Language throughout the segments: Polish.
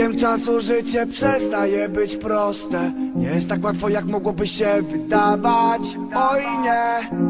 biegiem czasu życie przestaje być proste. Nie jest tak łatwo jak mogłoby się wydawać. Oj nie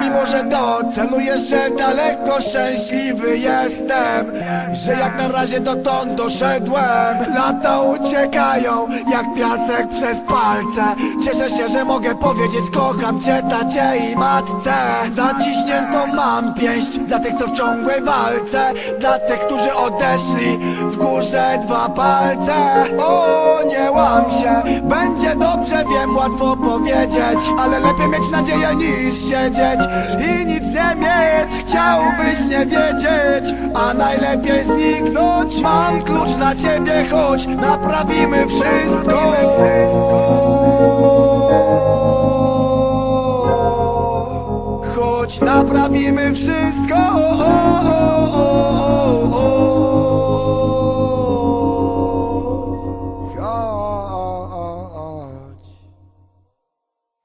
Mimo, że do celu jeszcze daleko szczęśliwy jestem, że jak na razie dotąd doszedłem. Lata uciekają jak piasek przez palce. Cieszę się, że mogę powiedzieć kocham cię tacie i matce. Zaciśniętą mam pięść dla tych, co w ciągłej walce, dla tych, którzy odeszli w górze dwa palce. O, nie łam się, będzie dobrze, wiem, łatwo powiedzieć, ale lepiej mieć nadzieję niż i nic nie mieć. Chciałbyś nie wiedzieć, a najlepiej zniknąć. Mam klucz dla ciebie, choć naprawimy wszystko. Choć naprawimy wszystko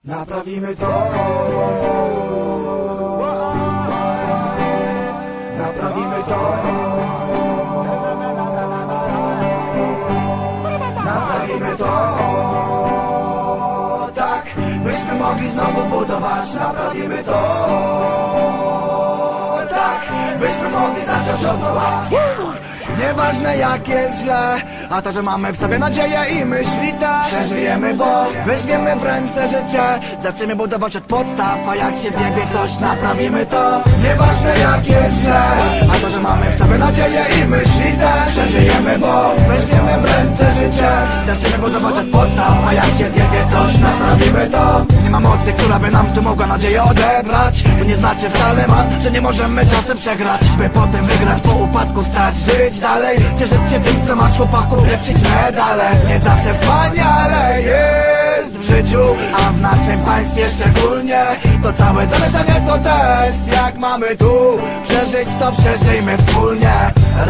Naprawimy to. Naprawimy to. Naprawimy to. Tak, byśmy mogli znowu budować. Naprawimy to. Tak, byśmy mogli zacząć od nowa Nieważne jak jest źle A to, że mamy w sobie nadzieję i myśli te Przeżyjemy, bo weźmiemy w ręce życie. Zaczniemy budować od podstaw A jak się zjebie coś, naprawimy to. Nieważne jak jest źle A to, że mamy w sobie nadzieję i myśli te Przeżyjemy, bo weźmiemy w ręce Zaczniemy budować od podstaw A jak się zjebie coś, naprawimy to. Nie ma mocy, która by nam tu mogła nadzieję odebrać. To nie znaczy wcale man, że nie możemy czasem przegrać. By potem wygrać, po upadku stać, żyć dalej. Cieszyć się tym, co masz chłopaków, lepszyć medale. Nie zawsze wspaniale w życiu A w naszym państwie szczególnie. To całe zamieszanie to test Jak mamy tu przeżyć, to przeżyjmy wspólnie.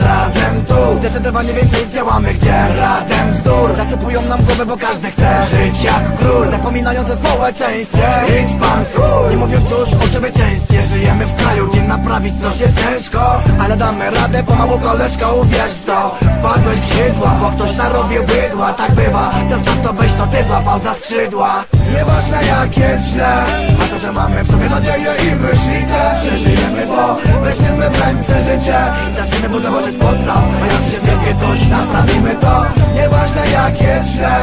Razem tu Zdecydowanie więcej zdziałamy, gdzie radem bzdur Zasypują nam głowę, bo każdy chce żyć jak król. Zapominając o społeczeństwie Idź pan chuj. Nie mówiąc już o człowieczeństwie Żyjemy w kraju, gdzie naprawić coś jest ciężko. Ale damy radę, pomału koleżko, uwierz w to. Wpadłeś w sidła, bo ktoś narobił bydła. Tak bywa, czas na to byś to ty złapał za skrzydła Nieważne jak jest źle A to, że mamy w sobie nadzieję i myśli te Przeżyjemy, bo weźmiemy w ręce życie Zaczniemy budować od podstaw. A jak się zjebie coś, naprawimy to Nieważne jak jest źle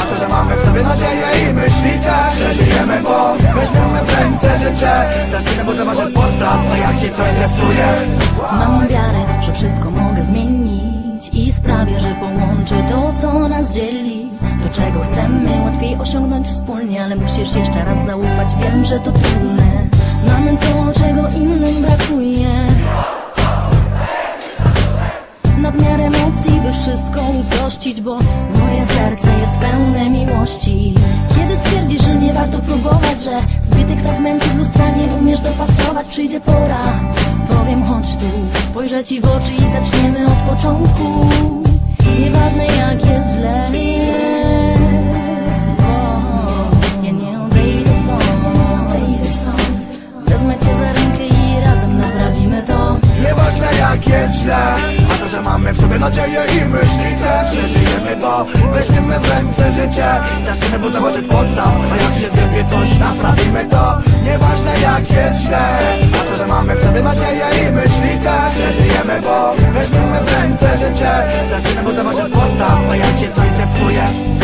A to, że mamy w sobie nadzieję i myśli te Przeżyjemy, bo weźmiemy w ręce życie Zaczniemy budować od podstaw. A jak się coś zepsuje? Mam wiarę, że wszystko mogę zmienić I sprawię, że połączę to, co nas dzieli. To, czego chcemy, łatwiej osiągnąć wspólnie Ale musisz jeszcze raz zaufać, wiem, że to trudne. Mamy to, czego innym brakuje. Nadmiar emocji, by wszystko uprościć Bo moje serce jest pełne miłości. Kiedy stwierdzisz, że nie warto próbować Że zbitych fragmentów lustra nie umiesz dopasować Przyjdzie pora, powiem chodź tu Spojrzę ci w oczy i zaczniemy od początku nadzieję i myśli te Przeżyjemy to, weźmiemy w ręce życie Zaczniemy budować od podstaw. A jak się zjebie coś, naprawimy to. Nieważne jak jest źle A to, że mamy w sobie nadzieję i myśli te Przeżyjemy, bo weźmiemy w ręce życie Zaczniemy budować od podstaw. A jak się coś zepsuje